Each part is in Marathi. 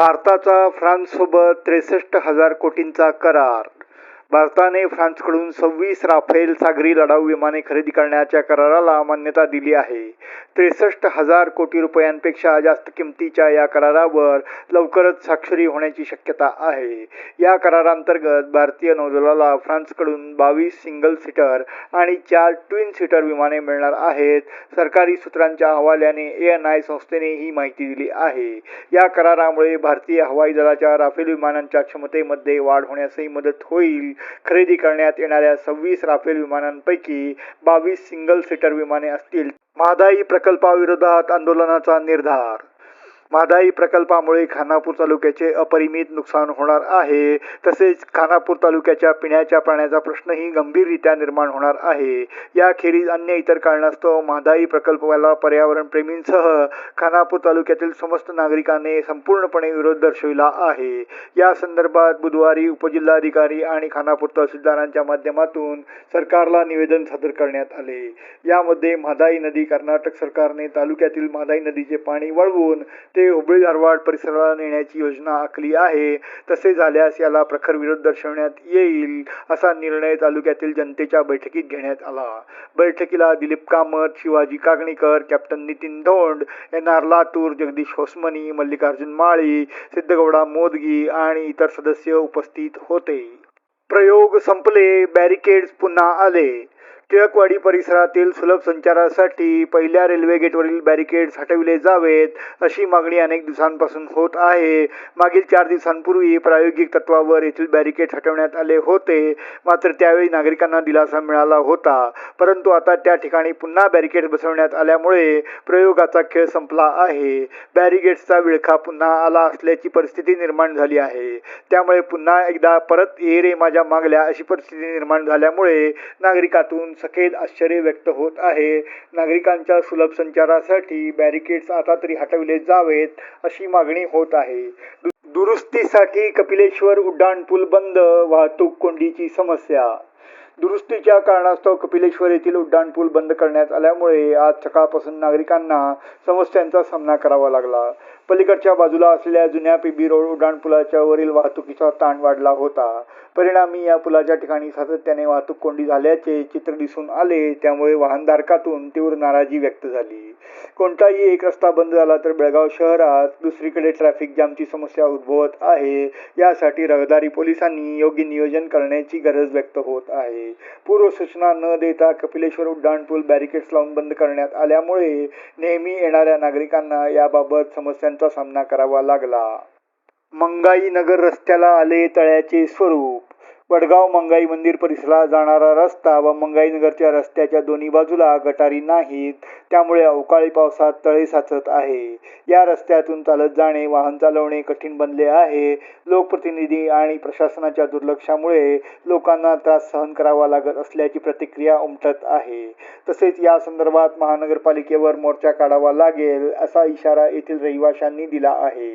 भारताचा फ्रान्ससोबत त्रेसष्ट हजार कोटींचा करार. भारताने फ्रान्सकडून सव्वीस राफेल सागरी लढाऊ विमाने खरेदी करण्याच्या कराराला मान्यता दिली आहे. त्रेसष्ट हजार कोटी रुपयांपेक्षा जास्त किमतीच्या या करारावर लवकरच स्वाक्षरी होण्याची शक्यता आहे. या करारांतर्गत भारतीय नौदलाला फ्रान्सकडून बावीस सिंगल सीटर आणि चार ट्विन सीटर विमाने मिळणार आहेत. सरकारी सूत्रांच्या हवाल्याने ए एन आय संस्थेने ही माहिती दिली आहे. या करारामुळे भारतीय हवाई दलाच्या राफेल विमानांच्या क्षमतेमध्ये वाढ होण्यासही मदत होईल. खरेदी करण्यात येणाऱ्या सव्वीस राफेल विमानांपैकी बावीस सिंगल सीटर विमाने असतील. महादाई प्रकल्पाविरोधात आंदोलनाचा निर्धार मादाई प्रकल्पामुळे खानापूर तालुक्याचे अपरिमित नुकसान होणार आहे. तसेच खानापूर तालुक्याच्या पिण्याच्या पाण्याचा प्रश्नही गंभीररित्या निर्माण होणार आहे. याखेरीज अन्य इतर कारणास्तव मादाई प्रकल्पाला पर्यावरण प्रेमींसह खानापूर तालुक्यातील समस्त नागरिकांनी संपूर्णपणे विरोध दर्शविला आहे. या संदर्भात बुधवारी उपजिल्हाधिकारी आणि खानापूर तहसीलदारांच्या माध्यमातून सरकारला निवेदन सादर करण्यात आले. यामध्ये मादाई नदी कर्नाटक सरकारने तालुक्यातील मादाई नदीचे पाणी वळवून ते ते हुबळी धारवाड परिसराला नेण्याची योजना आखली आहे. तसे झाल्यास याला प्रखर विरोध दर्शवण्यात येईल असा निर्णय तालुक्यातील जनतेच्या बैठकीत घेण्यात आला. बैठकीला Dilip Kamat Shivaji Kaganikar captain Nitin Dhond N R Latur Jagdish Hosmani Mallikarjun Mali Siddhagouda Modagi आणि इतर सदस्य उपस्थित होते. प्रयोग संपले बॅरिकेड्स पुन्हा आले. टिळकवाडी परिसरातील सुलभ संचारासाठी पहिल्या रेल्वे गेटवरील बॅरिकेड्स हटविले जावेत अशी मागणी अनेक दिवसांपासून होत आहे. मागील चार दिवसांपूर्वी प्रायोगिक तत्वावर येथील बॅरिकेड्स हटवण्यात आले होते. मात्र त्यावेळी नागरिकांना दिलासा मिळाला होता. परंतु आता त्या ठिकाणी पुन्हा बॅरिकेड्स बसवण्यात आल्यामुळे प्रयोगाचा खेळ संपला आहे. बॅरिकेड्सचा विळखा पुन्हा आला असल्याची परिस्थिती निर्माण झाली आहे. त्यामुळे पुन्हा एकदा परत ये रे माझ्या मागल्या अशी परिस्थिती निर्माण झाल्यामुळे नागरिकातून सखेद आश्चर्य व्यक्त होत आहे. नागरिकांच्या सुलभ संचारासाठी बॅरिकेड्स आता तरी हटविले जावेत अशी मागणी होत आहे. दुरुस्तीसाठी कपिलेश्वर उड्डाणपूल बंद वाहतूक कोंडीची समस्या दुरुस्तीच्या कारणास्तव कपिलेश्वर येथील उड्डाणपूल बंद करण्यात आल्यामुळे आज सकाळपासून नागरिकांना समस्यांचा सामना करावा लागला. पलीकडच्या बाजूला असलेल्या जुन्या पीबी रोड उड्डाणपुलाच्या वरील वाहतुकीचा ताण वाढला होता. परिणामी या पुलाच्या ठिकाणी सातत्याने वाहतूक कोंडी झाल्याचे चित्र दिसून आले. त्यामुळे वाहनधारकातून तीव्र नाराजी व्यक्त झाली. कोणताही एक रस्ता बंद झाला तर बेळगाव शहरात दुसरीकडे ट्रॅफिक जामची समस्या उद्भवत आहे. यासाठी रहदारी पोलिसांनी योग्य नियोजन करण्याची गरज व्यक्त होत आहे. पूर्वसूचना न देता कपिलेश्वर उड्डाणपूल बॅरिकेड्स लावून बंद करण्यात आल्यामुळे नेहमी येणाऱ्या नागरिकांना याबाबत समस्यांचा सामना करावा लागला. मंगाई नगर रस्त्याला आले तळ्याचे स्वरूप वडगाव मंगाई मंदिर परिसराला जाणारा रस्ता व मंगाईनगरच्या रस्त्याच्या दोन्ही बाजूला गटारी नाहीत. त्यामुळे अवकाळी पावसात तळे साचत आहे. या रस्त्यातून चालत जाणे वाहन चालवणे कठीण बनले आहे. लोकप्रतिनिधी आणि प्रशासनाच्या दुर्लक्षामुळे लोकांना त्रास सहन करावा लागत असल्याची प्रतिक्रिया उमटत आहे. तसेच या संदर्भात महानगरपालिकेवर मोर्चा काढावा लागेल असा इशारा येथील रहिवाशांनी दिला आहे.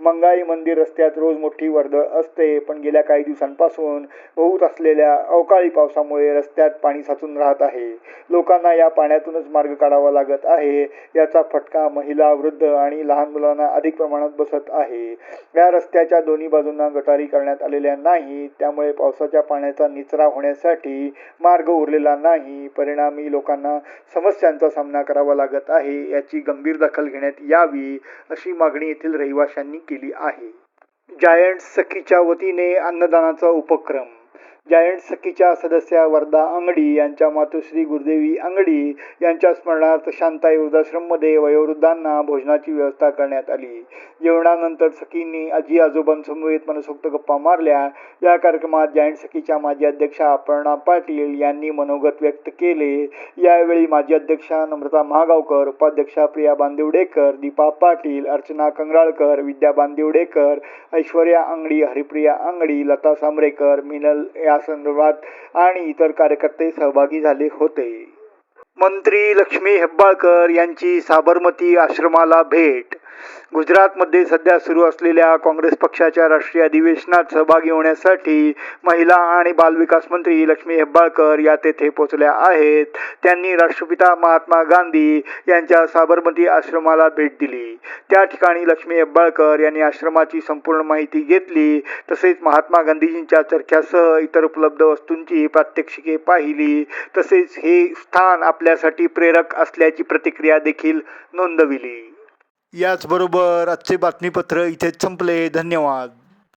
मंगाई मंदिर रस्त्यात रोज मोठी वर्दळ असते पण गेल्या काही दिवसांपासून होत असलेल्या अवकाळी पावसामुळे रस्त्यात पाणी साचून राहत आहे. लोकांना या पाण्यातूनच मार्ग काढावा लागत आहे. याचा फटका महिला वृद्ध आणि लहान मुलांना अधिक प्रमाणात बसत आहे. या रस्त्याच्या दोन्ही बाजूंना गटारी करण्यात आलेल्या नाही. त्यामुळे पावसाच्या पाण्याचा निचरा होण्यासाठी मार्ग उरलेला नाही. परिणामी लोकांना समस्यांचा सामना करावा लागत आहे. याची गंभीर दखल घेण्यात यावी अशी मागणी येथील रहिवाशांनी केली आहे. जायंट सखीच्या वतीने अन्नदानाचा उपक्रम. जायंट सखीच्या सदस्या वरदा अंगडी यांच्या मातोश्री गुरुदेवी अंगडी यांच्या स्मरणार्थ शांताई वृद्धाश्रममध्ये वयोवृद्धांना भोजनाची व्यवस्था करण्यात आली. जेवणानंतर सखींनी आजी आजोबांसमवेत मनसोक्त गप्पा मारल्या. या कार्यक्रमात जायंट सखीच्या माजी अध्यक्षा अपर्णा पाटील यांनी मनोगत व्यक्त केले. यावेळी माजी अध्यक्षा नम्रता महागावकर उपाध्यक्षा प्रिया बांदिवडेकर दीपा पाटील अर्चना कंगराळकर विद्या बांदिवडेकर ऐश्वर्या अंगडी हरिप्रिया अंगडी लता सांबरेकर मिनल या संदर्भात आणि इतर कार्यकर्ते सहभागी झाले होते. मंत्री लक्ष्मी हेब्बाळकर यांची साबरमती आश्रमाला भेट. गुजरातमध्ये सध्या सुरू असलेल्या काँग्रेस पक्षाच्या राष्ट्रीय अधिवेशनात सहभागी होण्यासाठी महिला आणि बालविकास मंत्री लक्ष्मी हेब्बाळकर या तेथे पोचल्या आहेत. त्यांनी राष्ट्रपिता महात्मा गांधी यांच्या साबरमती आश्रमाला भेट दिली. त्या ठिकाणी लक्ष्मी हेब्बाळकर यांनी आश्रमाची संपूर्ण माहिती घेतली. तसेच महात्मा गांधीजींच्या चरख्यासह इतर उपलब्ध वस्तूंची प्रात्यक्षिके पाहिली. तसेच हे स्थान आपल्यासाठी प्रेरक असल्याची प्रतिक्रिया देखील नोंदविली. याचबरोबर आजचे बातमीपत्र इथेच संपले. धन्यवाद.